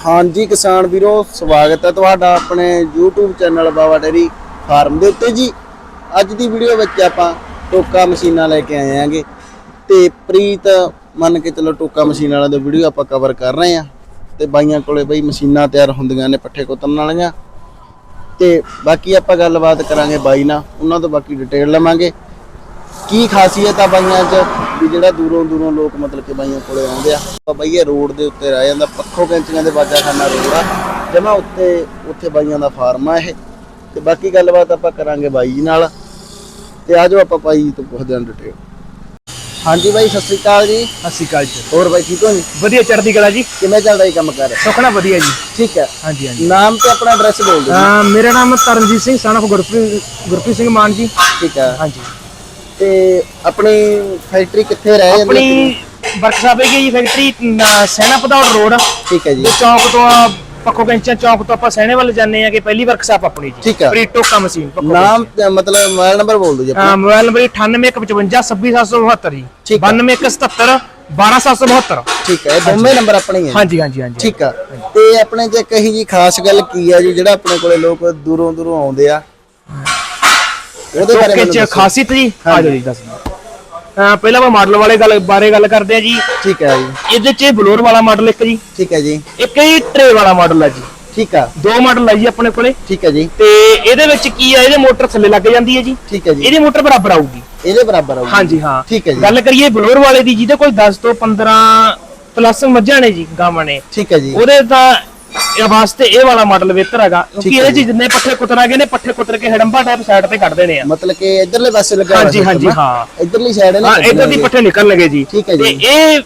ਹਾਂਜੀ ਕਿਸਾਨ ਵੀਰੋ, ਸਵਾਗਤ ਹੈ ਤੁਹਾਡਾ ਆਪਣੇ YouTube channel Baba dairy farm ਦੇ ਉੱਤੇ ਜੀ। ਅੱਜ ਦੀ ਵੀਡੀਓ ਵਿੱਚ ਆਪਾਂ ਟੋਕਾ ਮਸ਼ੀਨਾਂ ਲੈ ਕੇ ਆਏ ਆਂਗੇ ਤੇ ਪ੍ਰੀਤ ਮੰਨ ਕੇ ਚਲੋ ਟੋਕਾ ਮਸ਼ੀਨ ਵਾਲਿਆਂ ਦੀ ਵੀਡੀਓ ਆਪਾਂ ਕਵਰ ਕਰ ਰਹੇ ਆ ਤੇ ਬਾਈਆਂ ਕੋਲੇ ਬਈ ਮਸ਼ੀਨਾਂ ਤਿਆਰ ਹੁੰਦੀਆਂ ਨੇ ਪੱਠੇ ਕੁੱਤਣ ਵਾਲੀਆਂ। ਤੇ ਬਾਕੀ ਆਪਾਂ ਗੱਲਬਾਤ ਕਰਾਂਗੇ ਬਾਈ ਨਾਲ, ਉਹਨਾਂ ਤੋਂ ਬਾਕੀ ਡਿਟੇਲ ਲਵਾਂਗੇ। ਕੀ ਖਾਸੀਅਤ ਆ ਬਾਈਆਂ 'ਚ? ਵੀ ਜਿਹੜਾ ਦੂਰੋਂ ਦੂਰੋਂ ਲੋਕ ਮਤਲਬ ਕਿ ਬਾਈਆਂ ਕੋਲੇ ਆਉਂਦੇ ਆ। ਬਾਈ ਇਹ ਰੋਡ ਦੇ ਉੱਤੇ ਰਹਿ ਜਾਂਦਾ ਪੱਖੋ ਕੈਂਚੀਆਂ ਦੇ ਬਾਜਾਖਾਨਾ ਰੋਡ ਆ। ਜਮਾ ਉੱਤੇ ਉੱਥੇ ਬਾਈਆਂ ਦਾ ਫਾਰਮ ਆ ਇਹ। ਤੇ ਬਾਕੀ ਗੱਲਬਾਤ ਆਪਾਂ ਕਰਾਂਗੇ ਬਾਈ ਜੀ ਨਾਲ। ਤੇ ਆਜੋ ਆਪਾਂ ਬਾਈ ਜੀ ਤੋਂ ਪੁੱਛਦੇ ਹਾਂ ਡਿਟੇਲ ਹਾਂਜੀ ਬਾਈ ਸਤਿ ਸ੍ਰੀ ਅਕਾਲ ਜੀ। ਸਤਿ ਸ਼੍ਰੀ ਅਕਾਲ ਜੀ। ਹੋਰ ਬਾਈ ਠੀਕ ਹੋ ਜੀ? ਵਧੀਆ ਚੜ੍ਹਦੀ ਕਲਾ ਜੀ। ਕਿਵੇਂ ਚੱਲਦਾ ਜੀ ਕੰਮ ਕਰ? ਸੁਖਣਾ ਵਧੀਆ ਜੀ। ਠੀਕ ਹੈ। ਹਾਂਜੀ ਹਾਂਜੀ। ਨਾਮ ਤੇ ਆਪਣਾ ਐਡਰੈਸ ਬੋਲ ਦਿਓ। ਅਹ ਮੇਰਾ ਨਾਮ ਤਰਨਜੀਤ ਸਿੰਘ ਸਨ of ਗੁਰਪ੍ਰੀਤ ਗੁਰਪ੍ਰੀਤ ਸਿੰਘ ਮਾਨ ਜੀ। ਠੀਕ ਹੈ। ਹਾਂਜੀ। ਤੇ ਆਪਣੀ ਫੈਕਟਰੀ ਕਿੱਥੇ ਰਹਿ ਜਾਂਦੀ ਹੈ? ਆਪਣੀ ਵਰਕਸ਼ਾਪ ਹੈਗੀ ਜੀ ਫੈਕਟਰੀ ਅਹ ਸੈਨਾ ਪਧੌੜ ਰੋਡ। ਠੀਕ ਹੈ ਜੀ। ਤੇ ਚੌਂਕ ਤੋਂ ਆ, ਪੱਖੋ ਕੈਂਚਾ ਚੌਂਕ ਤੋਂ ਆਪਾਂ ਸੈਨੇ ਵੱਲ ਜਾਂਦੇ ਆ ਕਿ ਪਹਿਲੀ ਵਰਕਸ਼ਾਪ ਆਪਣੀ ਜੀ। ਠੀਕ ਹੈ। ਪ੍ਰੀਟੋ ਕਾ ਮਸ਼ੀਨ ਪੱਖੋ ਨਾਮ ਮਤਲਬ ਮੋਬਾਈਲ ਨੰਬਰ ਬੋਲ ਦਿਓ ਜੀ ਆਪਣਾ। ਮੋਬਾਈਲ ਨੰਬਰ 9815562772 ਜੀ ਠੀਕ ਹੈ। 9217 12772 ਠੀਕ ਹੈ ਦੋਵੇਂ ਨੰਬਰ ਆਪਣੇ ਹੀ ਹੈ। ਹਾਂਜੀ ਹਾਂਜੀ ਹਾਂਜੀ। ਠੀਕ ਆ। ਤੇ ਆਪਣੇ ਜੇ ਕਹੀ ਜੀ ਖਾਸ ਗੱਲ ਕੀ ਆ ਜੀ ਜਿਹੜਾ ਆਪਣੇ ਕੋਲੇ ਲੋਕ ਦੂਰੋਂ ਦੂਰੋਂ ਆਉਂਦੇ ਆ ਉਹਦੇ ਬਾਰੇ ਓਕੇ ਮੈਨੂੰ ਚ ਦੱਸੋ। ਖਾਸੀਅਤ ਜੀ। ਆ ਹਾਂਜੀ। ਜਾਓ ਜੀ ਦੱਸ ਅਹ ਪਹਿਲਾਂ ਆਪਾਂ ਮਾਡਲ ਵਾਲੇ ਗੱਲ ਬਾਰੇ ਗੱਲ ਕਰਦੇ ਆ ਜੀ। ਠੀਕ ਹੈ ਜੀ। ਇਹਦੇ ਚ ਬਲੋਰ ਵਾਲਾ ਮਾਡਲ ਇੱਕ ਜੀ। ਠੀਕ ਹੈ ਜੀ। ਇੱਕ ਹੀ ਟਰੇ ਵਾਲਾ ਮਾਡਲ ਆ ਜੀ। ਠੀਕ ਆ। ਦੋ ਮਾਡਲ ਆ ਜੀ ਆਪਣੇ ਕੋਲੇ। ਠੀਕ ਹੈ ਜੀ। ਤੇ ਇਹਦੇ ਵਿੱਚ ਕੀ ਆ ਇਹਦੇ ਮੋਟਰ ਥੱਲੇ ਲੱਗ ਜਾਂਦੀ ਹੈ ਜੀ। ਠੀਕ ਹੈ ਜੀ। ਇਹਦੀ ਮੋਟਰ ਬਰਾਬਰ ਆਊਗੀ। ਇਹਦੇ ਬਰਾਬਰ ਆਊਗੀ। ਹਾਂਜੀ ਹਾਂ। ਠੀਕ ਹੈ ਜੀ। ਗੱਲ ਕਰੀਏ ਬਲੋਰ ਵਾਲੇ ਦੀ ਜਿਹਦੇ ਕੋਲ 10 ਤੋਂ 15 ਪਲੱਸ ਮੱਝਾਂ ਨੇ ਜੀ ਗਾਵਾਂ ਨੇ। ਠੀਕ ਹੈ ਜੀ। ਉਹਦੇ ਤਾਂ ਇਹ ਵਾਸਤੇ ਇਹ ਵਾਲਾ ਮਾਡਲ ਬਿਹਤਰ ਹੈਗਾ ਕਿਉਂਕਿ ਠੀਕ ਹੈ ਇਹਦੇ ਜੀ। ਜਿੰਨੇ ਪੱਠੇ ਕੁਤਰਾ ਗਏ ਨੇ ਪੱਠੇ ਕੁਤਰ ਕੇ ਹੜੰਬਾ ਟਾਈਪ ਸਾਈਡ ਤੇ ਕੱਢ ਦੇਣੇ ਆ ਮਤਲਬ ਕਿ ਇਧਰਲੇ ਪਾਸੇ ਲੱਗਾ ਹਾਂਜੀ, ਹਾਂਜੀ। ਹਾਂ। ਇਧਰਲੀ ਸਾਈਡ ਨੇ ਹਾਂ ਇਧਰ ਦੀ ਪੱਠੇ ਨਿਕਲ ਲਗੇ ਜੀ ਠੀਕ ਹੈ ਜੀ। ਤੇ ਇਹ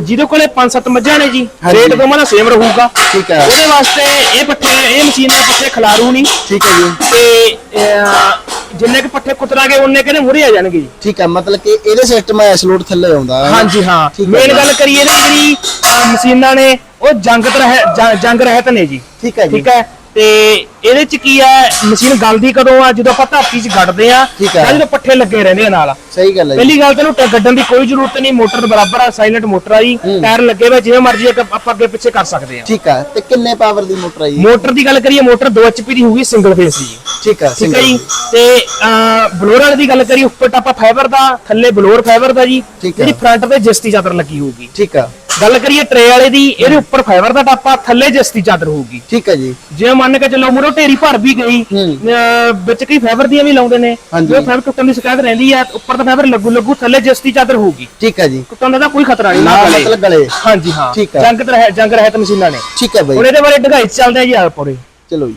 ਜਿਹਦੇ ਕੋਲੇ 5-7 ਮੱਝਾਂ ਨੇ ਜੀ। ਰੇਟ ਦੋਵਾਂ ਦਾ ਸੇਮ ਰਹੂਗਾ ਠੀਕ ਹੈ ਉਹਦੇ ਵਾਸਤੇ ਇਹ ਪੱਠੇ ਇਹ ਮਸ਼ੀਨ ਦੇ ਪੱਠੇ ਖਿਲਾਰੂ ਨਹੀਂ ਠੀਕ ਹੈ ਜੀ ਤੇ ਜਿੰਨੇ ਕੁ ਪੱਠੇ ਕੁਤਰਾਗੇ ਉਹਨੇ ਕਹਿੰਦੇ ਮੁਰੇ ਆ ਜਾਣਗੇ ਜੀ। ਠੀਕ ਹੈ ਮਤਲਬ ਕਿ ਇਹਦੇ ਸਿਸਟਮ ਐਸ ਲੋਡ ਥੱਲੇ ਆਉਂਦਾ ਹੈ। ਹਾਂਜੀ ਹਾਂ। ਠੀਕ ਹੈ ਮੇਨ ਜੀ। ਗੱਲ ਕਰੀਏ ਨਾ ਜਿਹੜੀ ਅਹ, ਮਸ਼ੀਨਾਂ ਨੇ ਉਹ ਜੰਗ ਰਹਿ ਜੰ- ਜੰਗ ਰਹਿਤ ਨੇ ਜੀ। ਠੀਕ ਹੈ ਜੀ। ਠੀਕ ਹੈ? ਤੇ ਇਹਦੇ ਚ ਕੀ ਹੈ ਮਸ਼ੀਨ ਗਲਦੀ ਕਦੋਂ ਆ? ਜਦੋਂ ਆਪਾਂ ਧਰਤੀ 'ਚ ਗੱਡਦੇ ਆ ਠੀਕ ਹੈ। ਜਦੋਂ ਪੱਠੇ ਲੱਗੇ ਰਹਿੰਦੇ ਆ ਨਾਲ। ਸਹੀ ਗੱਲ ਹੈ ਜੀ। ਪਹਿਲੀ ਗੱਲ ਤੈਨੂੰ ਗੱਡਣ ਦੀ ਕੋਈ ਜ਼ਰੂਰਤ ਨਹੀਂ ਮੋਟਰ ਬਰਾਬਰ ਆ ਸਾਇਲੈਂਟ ਮੋਟਰ ਆ ਜੀ। ਹੂੰ। ਟਾਇਰ ਲੱਗੇ ਹੋਏ ਜਿਵੇਂ ਮਰਜ਼ੀ ਇੱਕ ਆਪਾਂ ਅੱਗੇ ਪਿੱਛੇ ਕਰ ਸਕਦੇ ਆ ਠੀਕ ਹੈ ਤੇ ਕਿੰਨੇ ਪਾਵਰ ਦੀ ਮੋਟਰ ਹੈ ਜੀ? ਮੋਟਰ ਦੀ ਗੱਲ ਕਰੀਏ ਮੋਟਰ 2 HP ਦੀ ਹੋਊਗੀ ਸਿੰਗਲ ਫੇਸ ਦੀ। ਠੀਕ ਹੈ ਠੀਕ ਹੈ ਜੀ। ਤੇ ਬਲੋਰ ਵਾਲੇ ਦੀ ਗੱਲ ਕਰੀਏ ਉੱਪਰ ਟਾਪਾ ਫਾਈਬਰ ਦਾ ਥੱਲੇ ਬਲੋਰ ਫਾਈਬਰ ਦਾ ਜੀ। ਜਿਹੜੀ ਫਰੰਟ ਤੇ ਜਸਤੀ ਚਾਦਰ ਲੱਗੀ ਹੋਊਗੀ। ਠੀਕ ਹੈ ਗੱਲ ਕਰੀਏ ਟਰੇ ਵਾਲੇ ਦੀ ਇਹਦੇ ਉੱਪਰ ਫਾਈਬਰ ਦਾ ਟਾਪਾ ਥੱਲੇ ਜਸਤੀ ਚਾਦਰ ਹੋਊਗੀ। ਠੀਕ ਹੈ ਜੀ। ਜੇ ਮੰਨ ਕੇ ਚੱਲੋ ਮੁਰੋ ਢੇਰੀ ਭਰ ਵੀ ਗਈ ਵਿੱਚ ਕਈ ਫਾਈਬਰ ਦੀਆਂ ਵੀ ਲਾਉਂਦੇ ਨੇ। ਜੋ ਫਾਈਬਰ ਟੁੱਟਣ ਦੀ ਸ਼ਿਕਾਇਤ ਰਹਿੰਦੀ ਆ ਉੱਪਰ ਤਾਂ ਫਾਈਬਰ ਲੱਗੂ ਲੱਗੂ ਥੱਲੇ ਜਸਤੀ ਚਾਦਰ ਹੋਊਗੀ। ਠੀਕ ਹੈ ਜੀ। ਟੁੱਟਣ ਦਾ ਕੋਈ ਖਤਰਾ ਨਹੀਂ ਨਾ ਗਲੇ। ਮਤਲਬ ਗਲੇ। ਹਾਂਜੀ ਹਾਂ। ਜੰਗ ਰਹਿ- ਜੰਗ ਰਹਿਤ ਮਸ਼ੀਨਾਂ ਨੇ। ਠੀਕ ਹੈ ਬਾਈ। ਹੁਣ ਇਹਦੇ ਬਾਰੇ ਢਗਾਈ ਚੱਲਦੇ ਆ ਜੀ ਆ ਪੂਰੇ। ਚਲੋ ਜੀ।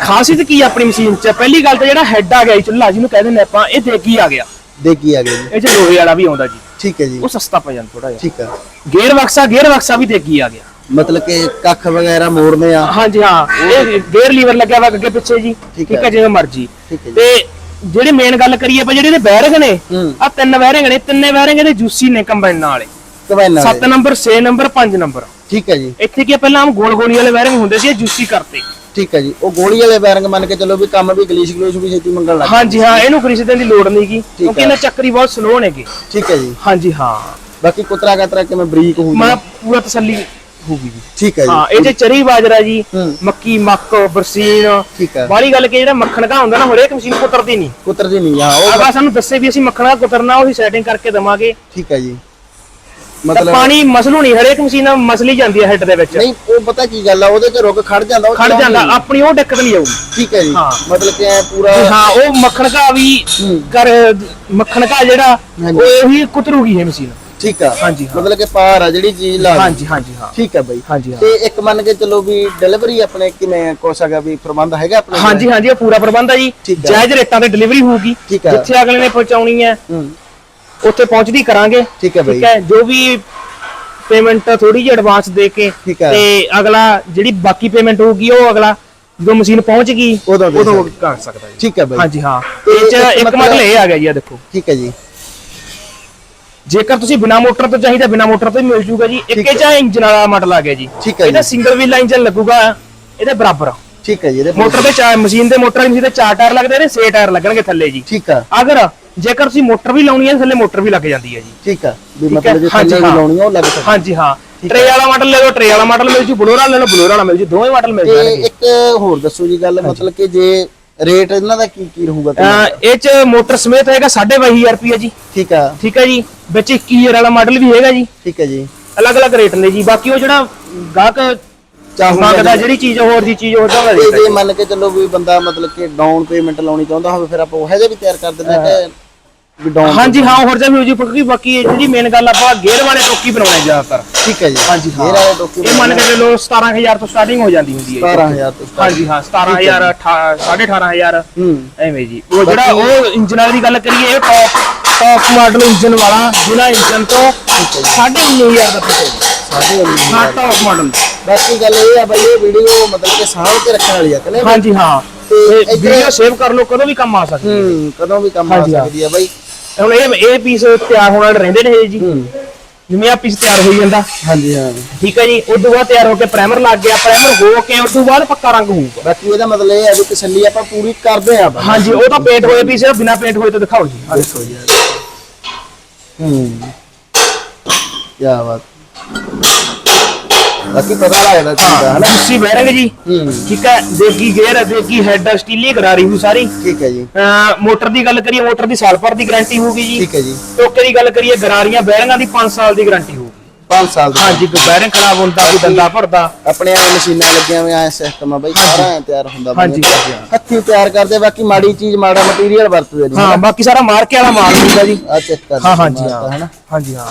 ਖਾਸੀਅਤ ਕੀ ਆ ਆਪਣੀ ਮਸ਼ੀਨ 'ਚ? ਪਹਿਲੀ ਗੱਲ ਤਾਂ ਜਿਹੜਾ ਹੈੱਡ ਆ ਗਿਆ ਜੀ ਚੁੱਲ੍ਹਾ ਜਿਹਨੂੰ ਕਹਿੰਦੇ ਨੇ ਆਪਾਂ ਇਹ ਦੇਗੀ ਆ ਗਿਆ। ਦੇਖੀ ਆ ਗਿਆ ਜੀ? ਇਹ 'ਚ ਲੋਹੇ ਵਾਲਾ ਵੀ ਆਉਂਦਾ ਜੀ। ਠੀਕ ਹੈ ਜੀ। ਉਹ ਸਸਤਾ ਪੈ ਜਾਂਦਾ ਥੋੜਾ ਜਿਹਾ। ਠੀਕ ਹੈ ਗੇਅਰ ਬਕਸਾ ਗੇਅਰ ਬਕਸਾ ਵੀ ਦੇਗੀ ਆ ਗਿਆ। ਮਤਲਬ ਕਿ ਕੱਖ ਵਗੈਰਾ ਮੋੜਨੇ ਆ। ਹਾਂਜੀ ਹਾਂ। ਇਹ ਗੇਅਰ ਲੀਵਰ ਲੱਗਿਆ ਵਾ ਅੱਗੇ ਪਿੱਛੇ ਜੀ। ਠੀਕ ਹੈ। ਜਿਵੇਂ ਮਰਜ਼ੀ। ਤੇ ਜਿਹੜੇ ਮੇਨ ਗੱਲ ਕਰੀਏ ਆਪਾਂ ਜਿਹੜੇ ਇਹਦੇ ਬੈਰਿੰਗ ਨੇ। ਆ ਤਿੰਨ ਬੈਰਿੰਗ ਨੇ ਤਿੰਨੇ ਬੈਰਿੰਗ ਇਹਦੇ ਜੂਸੀ ਨੇ ਕੰਬਾਈਨ ਵਾਲੇ ਕਵੈਨਾ 7 ਨੰਬਰ 6 ਨੰਬਰ 5 ਨੰਬਰ ਠੀਕ ਹੈ ਜੀ। ਇੱਥੇ ਕੀ ਆ, ਪਹਿਲਾਂ ਆਮ ਗੋਲ ਗੋਲੀ ਵਾਲੇ ਬੈਰਿੰਗ ਹੁੰਦੇ ਸੀ ਇਹ ਜੂਸੀ ਕਰਤੇ। ਠੀਕ ਹੈ ਜੀ। ਉਹ ਗੋਲੀ ਵਾਲੇ ਬੈਰਿੰਗ ਮੰਨ ਕੇ ਚੱਲੋ ਵੀ ਕੰਮ ਵੀ ਗਲੀਸ਼ ਗਲੋਸ਼ ਵੀ ਛੇਤੀ ਮੰਗਣ ਲੱਗ ਹਾਂਜੀ ਹਾਂ ਇਹਨੂੰ ਖਰੀਦਣ ਦੀ ਲੋੜ ਨਹੀਂਗੀ ਕਿਉਂਕਿ ਹੈ। ਇਹਨਾਂ ਚੱਕਰੀ ਬਹੁਤ ਸਲੋ ਨੇਗੇ। ਠੀਕ ਹੈ ਜੀ। ਹਾਂਜੀ ਹਾਂ। ਬਾਕੀ ਕੁਤਰਾ ਕਤਰਾ ਕਿਵੇਂ ਬਰੀਕ ਹੋਊ ਮੈਂ ਪੂਰਾ ਤਸੱਲੀ ਹੋਊਗੀ ਜੀ। ਠੀਕ ਹੈ ਜੀ। ਹਾਂ ਇਹ ਜੇ ਚਰੀ ਬਾਜਰਾ ਜੀ ਹੂੰ। ਮੱਕੀ ਮੱਕ ਬਰਸੀਨ ਠੀਕ ਹੈ। ਵਾਲੀ ਗੱਲ ਕਿ ਜਿਹੜਾ ਮੱਖਣ ਘਾ ਹੁੰਦਾ ਨਾ ਹਰੇਕ ਮਸ਼ੀਨ ਕੁਤਰਦੀ ਨਹੀਂ। ਕੁਤਰਦੀ ਨਹੀਂ ਹਾਂ ਉਹ ਅਗਾ ਸਾਨੂੰ ਦੱਸੇ ਵੀ ਅਸੀਂ ਮੱਖਣਾ ਕੁਤਰਨਾ ਉਹਦੀ ਸੈਟਿੰਗ ਕਰਕੇ ਦਵਾਂਗੇ। ਠੀਕ ਹੈ ਜੀ। ਮਤਲਬ ਪਾਣੀ ਮਸਲੂ ਨਹੀਂ ਹਰੇਕ ਮਸ਼ੀਨ ਮਸਲੀ ਜਾਂਦੀ ਹੈ ਹੈੱਡ ਦੇ ਵਿੱਚ ਨਹੀਂ ਉਹ ਪਤਾ ਕੀ ਗੱਲ ਆ ਉਹਦੇ ਚ ਰੁਕ ਖੜ ਜਾਂਦਾ ਉਹ ਖੜ ਚਲਾਉਣੀ ਜਾਂਦਾ। ਆਪਣੀ ਉਹ ਦਿੱਕਤ ਨਹੀਂ ਆਊਗੀ ਠੀਕ ਹੈ ਜੀ ਹਾਂ। ਮਤਲਬ ਕਿ ਐ ਪੂਰਾ ਹਾਂ ਉਹ ਮੱਖਣ ਘਾ ਵੀ ਹੂੰ। ਕਰ ਮੱਖਣ ਘਾ ਜਿਹੜਾ ਹਾਂਜੀ। ਉਹ ਉਹੀ ਕੁਤਰੂਗੀ ਇਹ ਮਸ਼ੀਨ ਠੀਕ ਆ ਹਾਂਜੀ, ਹਾਂ। ਮਤਲਬ ਕਿ ਪਾਰ ਆ ਜਿਹੜੀ ਚੀਜ਼ ਲਾ ਹਾਂਜੀ ਹਾਂਜੀ ਹਾਂ ਠੀਕ ਹੈ ਬਾਈ ਹਾਂਜੀ ਹਾਂ ਤੇ ਇੱਕ ਮੰਨ ਕੇ ਚੱਲੋ ਵੀ ਡਿਲੀਵਰੀ ਆਪਣੇ ਕਿਵੇਂ ਕੁਛ ਹੈਗਾ ਵੀ ਪ੍ਰਬੰਧ ਹੈਗਾ ਆਪਣੇ ਕੋਲ? ਹਾਂਜੀ ਹਾਂਜੀ ਇਹ ਪੂਰਾ ਪ੍ਰਬੰਧ ਹੈ ਜੀ ਠੀਕ ਹੈ। ਜਾਇਜ਼ ਰੇਟਾਂ ਤੇ ਡਿਲੀਵਰੀ ਹੋਊਗੀ ਠੀਕ ਹੈ। ਜਿੱਥੇ ਅਗਲੇ ਨੇ ਪਹੁੰਚਾਉਣੀ ਹੈ ਹੂੰ ਉੱਥੇ ਪਹੁੰਚਦੀ ਕਰਾਂਗੇ। ਠੀਕ ਹੈ ਬਾਈ। ਠੀਕ ਹੈ ਜੋ ਵੀ ਪੇਮੈਂਟ ਥੋੜੀ ਜਿਹੀ ਐਡਵਾਂਸ ਦੇ ਕੇ ਠੀਕ ਹੈ। ਤੇ ਅਗਲਾ ਜਿਹੜੀ ਬਾਕੀ ਪੇਮੈਂਟ ਹੋਊਗੀ ਉਹ ਅਗਲਾ ਜਦੋਂ ਮਸ਼ੀਨ ਪਹੁੰਚ ਗਈ ਉਦੋਂ ਦੇ ਉਦੋਂ ਸਕਦਾ। ਕਰ ਸਕਦਾ ਜੀ। ਠੀਕ ਹੈ ਬਾਈ। ਹਾਂਜੀ ਹਾਂ। ਤੇ ਇਹ ਚ ਇੱਕ ਮਤਲਬ- ਇਹ ਆ ਗਿਆ ਜੀ ਆ ਦੇਖੋ। ਠੀਕ ਹੈ ਜੀ। ਜੇਕਰ ਤੁਸੀਂ ਬਿਨਾ ਮੋਟਰ ਤੋਂ ਚਾਹੀਦਾ ਬਿਨਾ ਮੋਟਰ ਤੋਂ ਹੀ ਮਿਲ ਜੂਗਾ ਜੀ। ਠੀਕ ਇੱਕੇ ਚ ਇੰਜਨ ਵਾਲਾ ਮਾਡਲ ਆ ਗਿਆ ਜੀ। ਠੀਕ ਹੈ ਇਹਦਾ। ਸਿੰਗਲ ਵੀਲ ਇੰਜਨ ਲੱਗੂਗਾ। ਇਹਦੇ ਬਰਾਬਰ ਠੀਕ ਹੈ ਜੀ ਇਹਦੇ ਮੋਟਰ ਦੇ ਚਾਰ ਮਸ਼ੀਨ ਦੇ ਮੋਟਰ ਦੀ ਮਸ਼ੀਨ ਚਾਰ ਟਾਇਰ ਲੱਗਦੇ ਨੇ 6 ਟਾਇਰ ਲੱਗਣਗੇ ਥੱਲੇ ਜੀ। ਠੀਕ ਆ। ਅਗਰ ਜੇਕਰ ਤੁਸੀਂ ਮੋਟਰ ਵੀ ਲਾਉਣੀ ਹੈ ਥੱਲੇ ਮੋਟਰ ਵੀ ਲੱਗ ਜਾਂਦੀ ਹੈ ਜੀ। ਠੀਕ ਆ। ਵੀ ਹੈ, ਮਤਲਬ ਜੇ ਥੱਲੇ ਵੀ ਹਾਂ। ਲਾਉਣੀ ਆ ਉਹ ਲੱਗ ਸਕਦੀ। ਹਾਂਜੀ ਹਾਂ। ਟਰੇ ਵਾਲਾ ਮਾਡਲ ਲੈ ਲਓ ਟਰੇ ਵਾਲਾ ਮਾਡਲ ਮਿਲ ਜੂ ਬਲੋਰਾ ਲੈ ਲਓ ਬਲੋਰਾ ਵਾਲਾ ਮਿਲ ਜੂ ਦੋਵੇਂ ਮਾਡਲ ਮਿਲ ਤੇ ਜਾਣਗੇ। ਇੱਕ ਹੋਰ ਦੱਸੋ ਜੀ ਗੱਲ ਮਤਲਬ ਕਿ ਜੇ ਰੇਟ ਇਹਨਾਂ ਦਾ ਕੀ ਕੀ ਰਹੂਗਾ ਇਹ ਚ ਮੋਟਰ ਸਮੇਤ ਹੈਗਾ 22500 ਰੁਪਏ ਜੀ। ਠੀਕ ਆ। ਠੀਕ ਹੈ ਜੀ? ਵਿੱਚ 21000 ਵਾਲਾ ਮਾਡਲ ਵੀ ਹੈਗਾ ਜੀ। ਠੀਕ ਹੈ ਜੀ। ਅਲੱਗ-ਅਲੱਗ ਰੇਟ ਨੇ ਜੀ। ਬਾਕੀ ਉਹ ਜਿਹੜਾ ਗਾਹਕ ਮੰਗਦਾ ਜਿਹੜੀ ਚੀਜ਼ ਹੋਰ ਦੀ ਚੀਜ਼ ਹੋਰ ਦਾ ਰੇਟ ਜੇ ਮੰਨ ਕੇ ਚੱਲੋ ਵੀ ਬੰਦਾ ਮਤਲਬ ਕਿ ਡਾਊਨ ਪੇਮੈਂਟ ਲਾਉਣੀ ਚਾਹੁੰਦਾ ਹੋਵੇ ਫਿਰ ਆਪਾਂ ਉਹ ਜਿਹੇ ਵੀ ਤਿਆਰ ਕਰ ਦਿੰਦੇ ਆ ਕਿ ਵੀ ਡਾਊਨ ਹਾਂਜੀ ਹਾਂ ਹੋਰ ਜਿਹਾ ਹੋ ਜੀ ਕਿਉਂਕਿ ਬਾਕੀ ਇਹ ਜਿਹੜੀ ਮੇਨ ਗੱਲ ਆਪਾਂ ਗੇਅਰ ਵਾਲੇ ਟੋਕੀ ਬਣਾਉਣੇ ਜ਼ਿਆਦਾਤਰ। ਠੀਕ ਹੈ ਜੀ। ਹਾਂਜੀ ਹਾਂ। ਗੇਅਰ ਵਾਲੇ ਟੋਕੇ ਇਹ ਮੰਨ ਕੇ ਚੱਲੋ 17000 ਤੋਂ ਸਟਾਰਟਿੰਗ ਹੋ ਜਾਂਦੀ ਹੁੰਦੀ ਹੈ 17000 ਤੋਂ start। ਹਾਂਜੀ ਹਾਂ 17000 18500 ਹੂੰ ਐਵੇਂ ਜੀ। ਉਹ ਜਿਹੜਾ ਉਹ ਇੰਜਨ ਦੀ ਗੱਲ ਕਰੀਏ ਇਹ ਟੌਪ ਟੌਪ ਮਾਡਲ ਇੰਜਨ ਵਾਲਾ ਜਿਹਨਾਂ ਇੰਜਨ ਤੋਂ 19500 ਦਾ ਪਿੱਛੇ ਸਾਡੇ ਹਾਂ ਟੌਪ ਮਾਡਲ ਬਾਕੀ ਗੱਲ ਇਹ ਆ ਬਈ ਇਹ ਵੀਡੀਓ ਮਤਲਬ ਕਿ ਸਾਂਭ ਕੇ ਰੱਖਣ ਵਾਲੀ ਆ ਕਿ ਨਹੀਂ ਬਈ? ਹਾਂਜੀ ਹਾਂ। ਤੇ ਵੀਡੀਓ ਸੇਵ ਕਰ ਲਓ ਕਦੋਂ ਵੀ ਕੰਮ ਆ ਸਕਦੀ ਹੈ। ਹੂੰ ਕਦੋਂ ਵੀ ਕੰਮ ਆ ਹਾਂਜੀ, ਹਾਂ। ਸਕਦੀ ਆ ਬਈ। ਹੁਣ ਇਹ ਇਹ ਪੀਸ ਤਿਆਰ ਹੋਣ ਵਾਲੇ ਰਹਿੰਦੇ ਨੇ ਇਹ ਜੀ। ਜਿਵੇਂ ਆ ਪੀਸ ਤਿਆਰ ਹੋਈ ਜਾਂਦਾ। ਹਾਂਜੀ ਹਾਂ। ਠੀਕ ਹੈ ਜੀ ਉਸ ਤੋਂ ਬਾਅਦ ਤਿਆਰ ਹੋ ਕੇ ਪ੍ਰਾਈਮਰ ਲੱਗ ਗਿਆ ਪ੍ਰਾਈਮਰ ਹੋ ਕੇ ਉਸ ਤੋਂ ਬਾਅਦ ਪੱਕਾ ਰੰਗ ਹੋਊਗਾ। ਬਾਕੀ ਇਹਦਾ ਮਤਲਬ ਇਹ ਹੈ ਵੀ ਤਸੱਲੀ ਆਪਾਂ ਪੂਰੀ ਕਰਦੇ ਆ ਹਾਂਜੀ ਉਹ ਤਾਂ ਪੇਂਟ ਹੋਏ ਪੀਸ ਬਿਨਾ ਪੇਂਟ ਹੋਏ ਤਾਂ ਦਿਖਾਓ ਜੀ। ਆਹ ਦੇਖੋ ਯਾਰ ਹੂੰ। ਕੀ ਬਾਤ। ਬਾਕੀ ਪਤਾ ਲੱਗਦਾ ਚੀਜ਼ ਹਨਾ? ਤੁਸੀਂ ਬੈਰੰਗ ਜੀ। ਹੂੰ। ਠੀਕ ਹੈ ਦੇਗੀ ਗੇਅਰ ਦੇਗੀ ਹੈਡ ਸਟੀਲੀ ਕਰਾਰੀ ਹੋਈ ਸਾਰੀ। ਠੀਕ ਹੈ ਜੀ। ਮੋਟਰ ਦੀ ਗੱਲ ਕਰੀਏ ਮੋਟਰ ਦੀ ਸਾਲ ਭਰ ਦੀ ਗਾਰੰਟੀ ਹੋਊਗੀ ਜੀ। ਠੀਕ ਹੈ ਜੀ। ਟੋਕੇ ਦੀ ਗੱਲ ਕਰੀਏ ਗਰਾਰੀਆਂ ਬੈਰਿੰਗਾਂ ਦੀ 5 ਸਾਲ ਦੀ ਗਾਰੰਟੀ ਹੋਊਗੀ। 5 ਸਾਲ ਦਾ। ਹਾਂਜੀ ਬੈਰਿੰਗ ਖਰਾਬ ਹੁੰਦਾ ਕੋਈ ਦੰਦਾ ਭਰਦਾ। ਆਪਣੇ ਆ ਮਸ਼ੀਨਾਂ ਲੱਗੀਆਂ ਹੋਈਆਂ ਐ ਸਿਸਟਮ ਆ ਬਈ ਸਾਰਾ ਐਂ ਤਿਆਰ ਹੁੰਦਾ। ਹਾਂਜੀ, ਹਾਂ। ਹੱਥੀਂ ਤਿਆਰ ਕਰਦੇ ਬਾਕੀ ਮਾੜੀ ਚੀਜ਼ ਮਾੜਾ ਮਟੀਰੀਅਲ ਵਰਤਦੇ ਨਹੀਂ ਹਾਂ ਬਾਕੀ ਸਾਰਾ ਮਾਰਕੇ ਵਾਲਾ ਮਾਲ ਹੁੰਦਾ ਜੀ। ਆ ਚੈੱਕ ਕਰ ਹਾਂ ਹਾਂਜੀ ਹਾਂ। ਹਾਂਜੀ ਹਾਂ।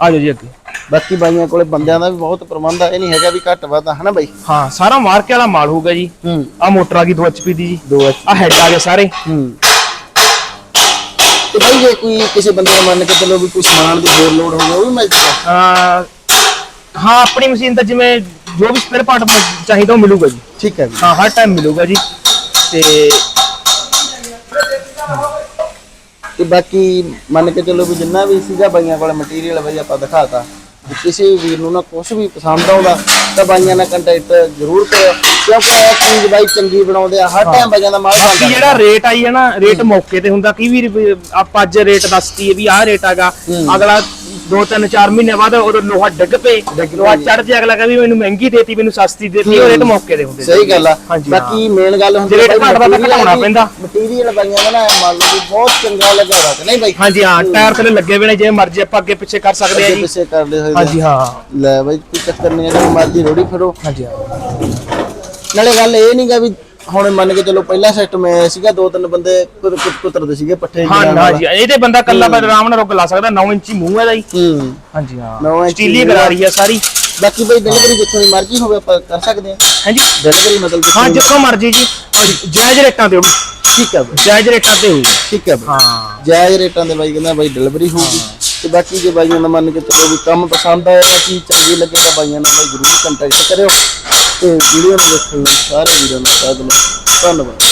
ਆ ਜਾਓ ਜੀ ਅੱਗੇ। ਬਾਕੀ ਬਾਈਆਂ ਕੋਲੇ ਬੰਦਿਆਂ ਦਾ ਵੀ ਬਹੁਤ ਪ੍ਰਬੰਧ ਆ ਇਹ ਨਹੀਂ ਹੈਗਾ ਵੀ ਘੱਟ ਵੱਧ ਆ, ਹਨਾ ਬਾਈ? ਹਾਂ ਸਾਰਾ ਮਾਰਕੇ ਵਾਲਾ ਮਾਲ ਹੋਊਗਾ ਜੀ। ਹੂੰ। ਆ ਮੋਟਰ ਆ ਗਈ 2 HP ਦੀ ਜੀ। 2 ਆ ਹੈਡ ਆ ਗਏ ਸਾਰੇ। ਹੂੰ। ਤੇ ਬਾਈ ਜੇ ਕੋਈ ਕਿਸੇ ਬੰਦੇ ਨੂੰ ਮੰਨ ਕੇ ਚੱਲੋ ਵੀ ਕੋਈ ਸਮਾਨ ਦੀ ਹੋਰ ਲੋਡ ਹੋਵੇ ਉਹ ਵੀ ਮਿਲ ਜੂਗਾ? ਹਾਂ ਆਪਣੀ ਮਸ਼ੀਨ ਦਾ ਜਿਵੇਂ ਜੋ ਵੀ ਸਪੇਅਰ ਪਾਰਟ ਚਾਹੀਦਾ ਉਹ ਮਿਲੂਗਾ ਜੀ। ਠੀਕ ਹੈ ਜੀ। ਹਾਂ ਹਰ ਟਾਈਮ ਮਿਲੂਗਾ ਜੀ। ਤੇ ਤੇ ਬਾਕੀ ਮੰਨ ਕੇ ਚੱਲੋ ਵੀ ਜਿੰਨਾ ਵੀ ਸੀਗਾ ਬਾਈਆਂ ਕੋਲੇ ਮਟੀਰੀਅਲ ਬਈ ਆਪਾਂ ਦਿਖਾਤਾ। ਜੇ ਕਿਸੇ ਵੀ ਵੀਰ ਨੂੰ ਨਾ ਕੁਝ ਵੀ ਪਸੰਦ ਆਉਂਦਾ ਤਾਂ ਬਾਈਆਂ ਨਾਲ ਕੰਟੈਕਟ ਜ਼ਰੂਰ ਕਰਿਓ। ਕਿਉਂਕਿ ਇਹ ਚੀਜ਼ ਬਾਈ ਚੰਗੀ ਬਣਾਉਂਦੇ ਆ ਹਰ ਟਾਈਮ ਬਾਈਆਂ ਦਾ ਮਾਲ ਬਣਦਾ ਜਿਹੜਾ ਰੇਟ ਆਈ ਹੈ ਨਾ ਰੇਟ ਮੌਕੇ ਤੇ ਹੁੰਦਾ ਕਈ ਵੀ ਆਪਾਂ ਅੱਜ ਰੇਟ ਦੱਸਤੀ ਵੀ ਆਹ ਰੇਟ ਹੂੰ। ਅਗਲਾ 2 3 4 ਮਹੀਨੇ ਬਾਅਦ ਉਹ ਲੋਹਾ ਡਿੱਗ ਪਏ ਲੋਹਾ ਚੜ ਜੇ ਅਗਲਾ ਕਹੇ ਵੀ ਮੈਨੂੰ ਮਹਿੰਗੀ ਦੇਤੀ ਮੈਨੂੰ ਸਸਤੀ ਦੇਤੀ ਉਹ ਰੇਟ ਮੌਕੇ ਦੇ ਹੁੰਦੇ ਸਹੀ ਗੱਲ ਆ। ਬਾਕੀ ਮੇਨ ਗੱਲ ਹੁੰਦੀ ਜੇ ਰੇਟ ਘੱਟਦਾ ਤਾਂ ਘਟਾਉਣਾ ਪੈਂਦਾ। ਮਟੀਰੀਅਲ ਬਾਈਆਂ ਦਾ ਨਾ ਮੰਨ ਲਓ ਵੀ ਬਹੁਤ ਚੰਗਾ ਲੱਗਾ ਵਾ ਕਿ ਨਹੀਂ ਬਾਈ? ਹਾਂਜੀ ਹਾਂ ਟਾਇਰ ਥੱਲੇ ਲੱਗੇ ਹੋਏ ਨੇ ਜਿਵੇਂ ਮਰਜ਼ੀ ਆਪਾਂ ਅੱਗੇ ਪਿੱਛੇ ਕਰ ਸਕਦੇ ਆ ਜੀ। ਪਿੱਛੇ ਕਰ ਲੈ ਸਕਦੇ ਹਾਂਜੀ ਹਾਂ। ਲੈ ਬਾਈ ਕੋਈ ਚੱਕਰ ਨਹੀਂ ਹੈ ਮਰਜ਼ੀ ਰੋੜੀ ਫਿਰੋ ਹਾਂਜੀ ਹਾਂ। ਨਾਲੇ ਗੱਲ ਇਹ ਨਹੀਂਗਾ ਵੀ ਹੁਣ ਮੰਨ ਕੇ ਚਲੋ ਪਹਿਲਾ ਸਿਸਟਮ ਆਇਆ ਸੀਗਾ ਦੋ ਤਿੰਨ ਬੰਦੇ ਕੁਤਰਦੇ ਸੀਗੇ ਪੱਠੇ ਹਾਂ। ਹਾਂਜੀ ਇਹ ਤੇ ਬੰਦਾ ਕੱਲਾ ਪਰ ਆਰਾਮ ਨਾਲ ਰੁਕ ਲਾ ਸਕਦਾ 9 ਇੰਚੀ ਮੂੰਹ ਹੈ ਦਾ ਜੀ। ਹੂੰ। ਹਾਂਜੀ ਹਾਂ। ਸਟੀਲੀ ਕਰਾ ਰਹੀ ਹੈ ਸਾਰੀ। ਬਾਕੀ ਬਈ ਡਿਲੀਵਰੀ ਜਿੱਥੋਂ ਦੀ ਮਰਜ਼ੀ ਹੋਵੇ ਆਪਾਂ ਕਰ ਸਕਦੇ ਹਾਂ। ਹਾਂਜੀ। ਡਿਲੀਵਰੀ ਮਤਲਬ ਹਾਂ ਜਿੱਥੋਂ ਮਰਜ਼ੀ ਜੀ। ਜਾਇਜ਼ ਰੇਟਾਂ ਤੇ ਹੋਊ ਠੀਕ ਹੈ ਬਈ। ਜਾਇਜ਼ ਰੇਟਾਂ ਤੇ ਹੋਊ ਠੀਕ ਹੈ ਬਈ। ਹਾਂ। ਜਾਇਜ਼ ਰੇਟਾਂ ਦੇ ਬਾਈ ਕਹਿੰਦਾ ਬਾਈ ਡਿਲੀਵਰੀ ਹੋਊਗੀ ਤੇ ਬਾਕੀ ਜੇ ਬਾਈਆਂ ਦਾ ਮੰਨ ਕੇ ਚਲੋ ਵੀ ਕੰਮ ਪਸੰਦ ਆਇਆ ਚੀਜ਼ ਚੰਗੀ ਲੱਗੇ ਤਾਂ ਬਾਈਆਂ ਨਾਲ ਬਾਈ ਜ਼ਰੂਰ ਕੰਟੈਕਟ ਕਰਿਓ। ਤੇ ਵੀਡੀਓ ਨੂੰ ਦੇਖੋ ਸਾਰੇ ਵੀਰਾਂ ਨੂੰ ਸਾਧ ਧੰਨਵਾਦ।